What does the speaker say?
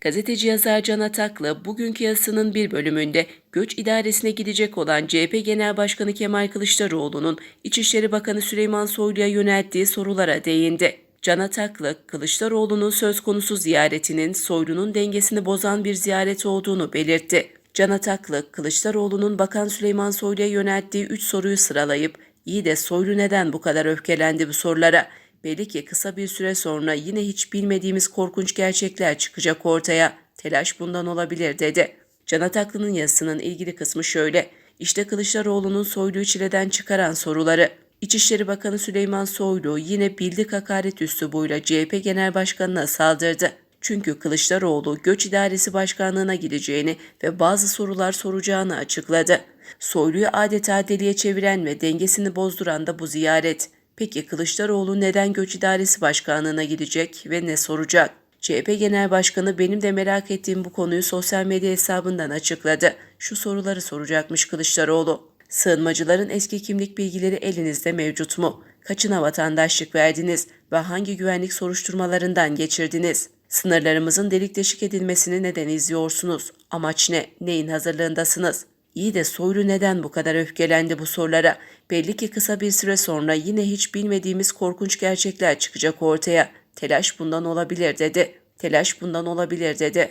Gazeteci yazar Can Ataklı bugünkü yazısının bir bölümünde göç idaresine gidecek olan CHP Genel Başkanı Kemal Kılıçdaroğlu'nun İçişleri Bakanı Süleyman Soylu'ya yönelttiği sorulara değindi. Can Ataklı, Kılıçdaroğlu'nun söz konusu ziyaretinin Soylu'nun dengesini bozan bir ziyaret olduğunu belirtti. Can Ataklı, Kılıçdaroğlu'nun Bakan Süleyman Soylu'ya yönelttiği üç soruyu sıralayıp, iyi de Soylu neden bu kadar öfkelendi bu sorulara? Belli ki kısa bir süre sonra yine hiç bilmediğimiz korkunç gerçekler çıkacak ortaya. Telaş bundan olabilir dedi. Can Ataklı'nın yazısının ilgili kısmı şöyle. İşte Kılıçdaroğlu'nun Soylu'yu çileden çıkaran soruları. İçişleri Bakanı Süleyman Soylu yine bildik hakaret üslubuyla CHP Genel Başkanı'na saldırdı. Çünkü Kılıçdaroğlu Göç İdaresi Başkanlığı'na gideceğini ve bazı sorular soracağını açıkladı. Soylu'yu adeta deliye çeviren ve dengesini bozduran da bu ziyaret. Peki Kılıçdaroğlu neden Göç İdaresi Başkanlığı'na gidecek ve ne soracak? CHP Genel Başkanı benim de merak ettiğim bu konuyu sosyal medya hesabından açıkladı. Şu soruları soracakmış Kılıçdaroğlu. Sığınmacıların eski kimlik bilgileri elinizde mevcut mu? Kaçına vatandaşlık verdiniz ve hangi güvenlik soruşturmalarından geçirdiniz? Sınırlarımızın delik deşik edilmesini neden izliyorsunuz? Amaç ne? Neyin hazırlığındasınız? İyi de Soylu neden bu kadar öfkelendi bu sorulara? Belli ki kısa bir süre sonra yine hiç bilmediğimiz korkunç gerçekler çıkacak ortaya. Telaş bundan olabilir dedi. Telaş bundan olabilir dedi.